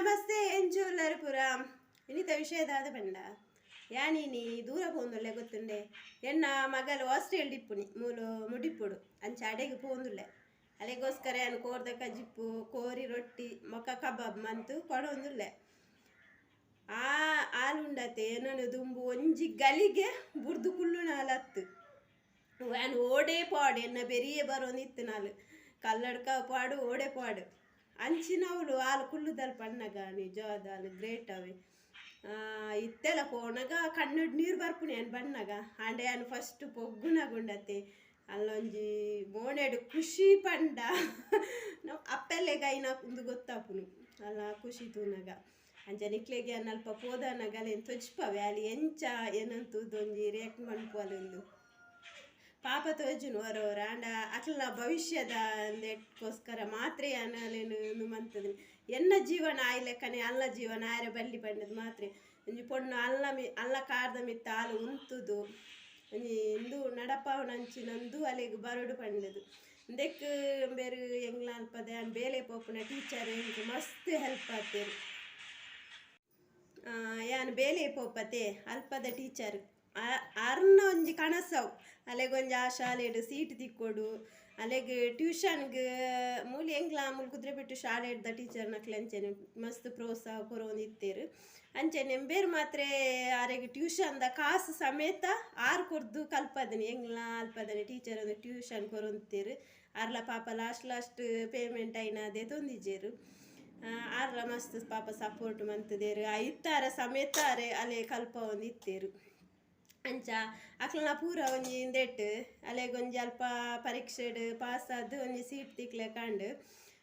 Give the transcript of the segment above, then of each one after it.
ನಮಸ್ತೆ ಎಂಜೂಲರ್ ಪುರ. ಇನ್ನಿತ ವಿಷಯದಾದ ಬಂಡ. ಯಾನೀನಿ ದೂರ ಪೋಂದುಳ್ಳೆ ಗೊತ್ತುಂಡೆ? ಎನ್ನ ಮಗಲು ಹಾಸ್ಟೆಲ್ ಡಿಪ್ಪುನಿ ಮೂಲು ಮುಡಿಪ್ಪುಡು. ಅಂಚ ಅಡೆಗೆ ಪೋಂದುಳ್ಳೆ ಅಲೆಗೋಸ್ಕರ ಏನು ಕೋರ್ದ ಕಜಿಪ್ಪು ಕೋರಿ, ರೊಟ್ಟಿ ಮೊಕ್ಕ ಕಬಾಬ್ ಮಂತು ಕೊಡೊಂದುಲ್ಲೆ. ಆ ಹಾಲುಂಡತೆ ಏನನ್ನು ದುಂಬು ಒಂಜಿ ಗಲಿಗೆ ಬುರ್ದು ಕುಳ್ಳು ನಾಲತ್ತು. ಏನು ಓಡೇ ಪಾಡು ಎನ್ನ ಬೆರಿಯೇ ಬರೋಂದಿತ್ತು ನಾಲ್. ಕಲ್ಲಡ್ಕ ಪಾಡು, ಓಡೆ ಪಾಡು. ಅಂಚಿನವಳು వాళ్ళు ಕುಳ್ಳುದಲ್ಲಿ ಪಣ್ಣಗ కానీ ಗ್ರೇಟ್ ಅವೆ ಆ, ఇత్తెల పోనగా ಕಣ್ಣುಡ್ ನೀರು ಬರ್ಪುಣಿ ಅನ್ ಬಣ್ಣಗ. ಆಂಡೆ ಅನ್ ಫಸ್ಟ್ ಪೊಗ್ಗುನಗುಂಡತೆ ಅಲ್ಲೊಂಜಿ ಮೋಣೆಡು ಖುಷಿ ಪಂಡ. ನಾವು ಅಪ್ಪೆಲ್ಲೆಗ ಐನ ಒಂದು ಗೊತ್ತಾಪುನು ಅಲ್ಲ ಖುಷಿ ತೂನಗ. ಅಂಚ ನಿಕ್ಲೆಗೆ ಅಲ್ಪ ಪೋದನಗಲೇನು ತೊಜ್ಪವೆ. ಅಲ್ಲಿ ಎಂಚ ಏನಂತುದೊಂಜಿ ರಿಯಾಕ್ಟ್ ಮನ್ಪುವಲೊಂದು ಪಾಪ ತೋಜುನು ಅವರವರ ಅಂಡ ಅಕ್ಲ ಭವಿಷ್ಯದ ನೆಟ್ಗೋಸ್ಕರ ಮಾತ್ರ ಮಂತದ ಎನ್ನ ಜೀವನ ಆಯ್ಲೆಕ್ಕನೆ ಅಲ್ಲ ಜೀವನ ಆಯ್ರ ಬಲ್ಲಿ ಬಂಡದ್ ಮಾತ್ರ. ಒಂಜಿ ಪೊಣ್ಣು ಅಲ್ಲ ಮಿ, ಅಲ್ಲ ಕಾರ್ದ ಮಿತ್ತ ಹಾಲು ಉಂತುದು. ಒಂಜಿ ಇಂದು ನಡಪವನಂಚಿನಂದು ಅಲೆಗ್ ಬರಡು ಪಂಡದು ದೆಕ್ ಬೇರು ಎಂಗ್ಲ ಅಲ್ಪದೆ, ಅನ್ ಬೇಲೆ ಪೋಪುನ ಟೀಚರ್ ಎಂಕ್ ಮಸ್ತ್ ಹೆಲ್ಪ್ ಆತೇರು. ಯಾನ್ ಬೇಲೆ ಪೋಪತೆ ಅಲ್ಪದ ಟೀಚರ್. ಅರ್ನ ಒಂಜಿ ಕನಸವು ಅಲೆಗೊಂಜಿ ಆ ಶಾಲೆಡ್ ಸೀಟ್ ತಿಕ್ಕೊಡು. ಅಲೆಗ್ ಟ್ಯೂಷನ್ಗೆ ಮೂಲಿ ಎಂಗ್ಲ ಮೂಲ್ ಕುದ್ರೆ ಬಿಟ್ಟು ಶಾಲೆ ಇಡ್ದ ಟೀಚರ್ ನಕ್ಲೆ ಅಂಚೆನೆ ಮಸ್ತ್ ಪ್ರೋತ್ಸಾಹ ಕೊರೊಂದಿತ್ತೇರು ಅಂಚೆನೆ ಬೇರೆ ಮಾತ್ರ ಟ್ಯೂಷನ್ ಟ್ಯೂಷನ್ದ ಕಾಸು ಸಮೇತ ಆರು ಕೊರ್ದು ಕಲ್ಪದನಿ, ಎಂಗ್ಲ ಅಲ್ಪದನಿ ಟೀಚರ್ ಒಂದು ಟ್ಯೂಷನ್ ಕೊರೊಂತೀರು ಅರ್ಲ ಪಾಪ ಲಾಸ್ಟ್ ಲಾಸ್ಟ್ ಪೇಮೆಂಟ್ ಅದೇ ತೊಂದಿಜೇರು. ಆರ್ಲ ಮಸ್ತ್ ಪಾಪ ಸಪೋರ್ಟ್ ಮಂತದೇರು. ಐತಾರ ಸಮೇತ ಅರೆ ಅಲೆ ಕಲ್ಪ ಒಂದು ಇತ್ತೇರು. ಅಂಚ ಅಕ್ಲನ ಪೂರ ಒಂಜಿ ಇಂದೆಟ್ ಒಂಜಿ ಅಲ್ಪ ಪರೀಕ್ಷೆಡ್ ಪಾಸ್ ಆದ್ ಒಂಜಿ ಸೀಟ್ ತಿಕ್ಲೆ ಕಂಡು.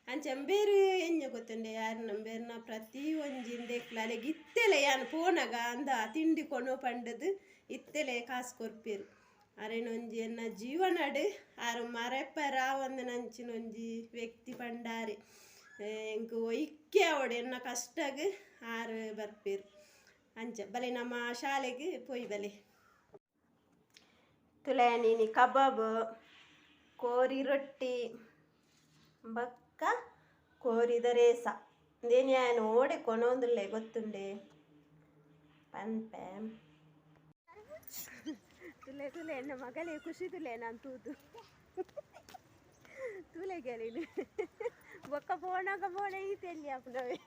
ಅಂಚ ಬೇರು ಎಂಜ ಗೊತ್ತುಂಡೆ ಯಾರು ನಂಬೇರ್ನ ಪ್ರತಿ ಒಂಜಿ ಇಂದೆಕ್ಲ ಅಲೆಗ್ ಇತ್ತೆಲೆ ಯಾನ್ ಪೋನಗ ಅಂದ ತಿಂಡಿ ಕೊನೋ ಪಂಡದು, ಇತ್ತೆಲೆ ಕಾಸು ಅರೆನ ಒಂಜಿ ಎನ್ನ ಜೀವನಡ್, ಆರು ಮರೆಪರ ಒಂದು ನಂಚಿನೊಂಜಿ ವ್ಯಕ್ತಿ ಪಂಡಾರೆ. ಎಂಕ್ ಒಯ್ಕೆ ಅವಡು ಎನ್ನ ಕಷ್ಟಗ್ ಆರು ಬರ್ಪೆರ್. ಅಂಚ, ಬಲೆ ನಮ್ಮ ಶಾಲೆಗೆ ಪೋಯ್ ಬಲೆ. ತುಳಯಾನೀನಿ ಕಬಾಬ್ ಕೋರಿ ರೊಟ್ಟಿ ಬಕ್ಕ ಕೋರಿದ ರೇಸ ಇದೇನು ಯಾನು ಓಡೆ ಕೊನೊಂದುಲ್ಲೆ ಗೊತ್ತುಂಡೆ ಪನ್ಪೆ ತುಲೆ ತುಲೆ ಎನ್ನ ಮಗಳೇ ಖುಷಿ ತುಲೆ ನಾನು ತೂದು ತುಲೆ ಗೆಲಿನು ಬೊಕ್ಕ ಪೋಣಾಗ ಪೋಣ ಈ ತೆಲ್ಲಿ ಅಪ್ಪನವೆ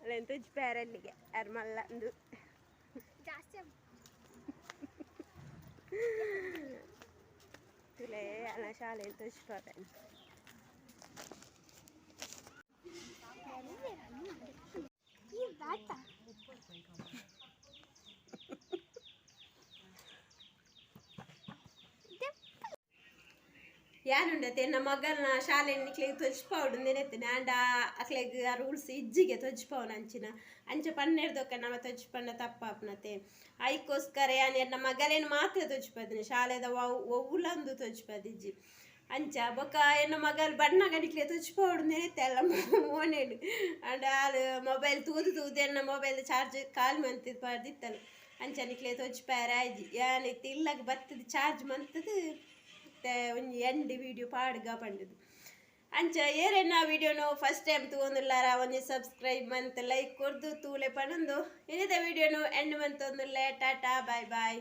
ಅಲ್ಲೆಂತ ಪ್ಯಾರಲ್ಲಿಗೆ ಅರ್ಮಲ್ಲ ಅಂದು ತುಲೆ तुले आला शाळेत तशी ಯಾನುಂಡತೆ ನಮ್ಮ ಮಗನ ಶಾಲೆ ನಿಕ್ಲೆಗ್ ತೊಜ್ಪಾವುಡು ನೆನೆತ್ತೇನೆ ಆಂಡ ಅಕ್ಲೆಗ್ ಆ ರೂಲ್ಸ್ ಇಜ್ಜಿಗೆ ತೊಜ್ಪಾವನ ಅಂಚಿನ ಅಂಚ ಪನ್ನೆರ್ದೊಕ್ಕ ನಮ್ಮ ತೊಜ್ಪಂಡ ತಪ್ಪಾಪ್ನತೆ ಐಕೋಸ್ಕರ ಯಾನ ನಮ್ಮ ಮಗಲೇನು ಮಾತ್ರ ತೊಜ್ಪದಿನಿ ಶಾಲೆದ ಒವ್ವುಲಂದು ತೊಜ್ಪದಿಜ್ಜಿ ಅಂಚ ಬೊಕ್ಕ ಎನ್ನ ಮಗಲ್ ಬಣ್ಣ ಗಣಿಕ್ಲೆ ತೊಜ್ಪಾವುಡು ನೆನೆತ್ತೆ ಅಲ್ಲ ಮೋನೇಡು ಆಂಡ ಆಳು ಮೊಬೈಲ್ ತೂದು ತೂದು ಎನ್ನ ಮೊಬೈಲ್ ಚಾರ್ಜ್ ಕಾಲ್ ಮಂತಿದ್ ಪಾಡ್ದಿತ್ತಲ್ಲ ಅಂಚ ನಿಕ್ಲೆ ಆಯ್ಜಿ ಯಾನಿತ್ತು ಇಲ್ಲಗ ಬತ್ತದ ಚಾರ್ಜ್ ಮಂತದು ಮತ್ತೆ ಒಂಜಿ ಎಂಡ್ ವಿಡಿಯೋ ಪಾಡ್ಗ ಪಂಡದು ಅಂಚ ಏರೆನ್ನ ವಿಡಿಯೋನು ಫಸ್ಟ್ ಟೈಮ್ ತಗೊಂದುಲ್ಲಾರ ಒಂಜಿ ಸಬ್ಸ್ಕ್ರೈಬ್ ಮಂತ್ ಲೈಕ್ ಕೊರ್ದು ತೂಲೆ ಪಣಂದು. ಇನ್ನಿದ ವಿಡಿಯೋನು ಎಂಡ್ ಮಂತ್ ಒಂದುಲ್ಲೆ ಟಾಟಾ ಬಾಯ್ ಬಾಯ್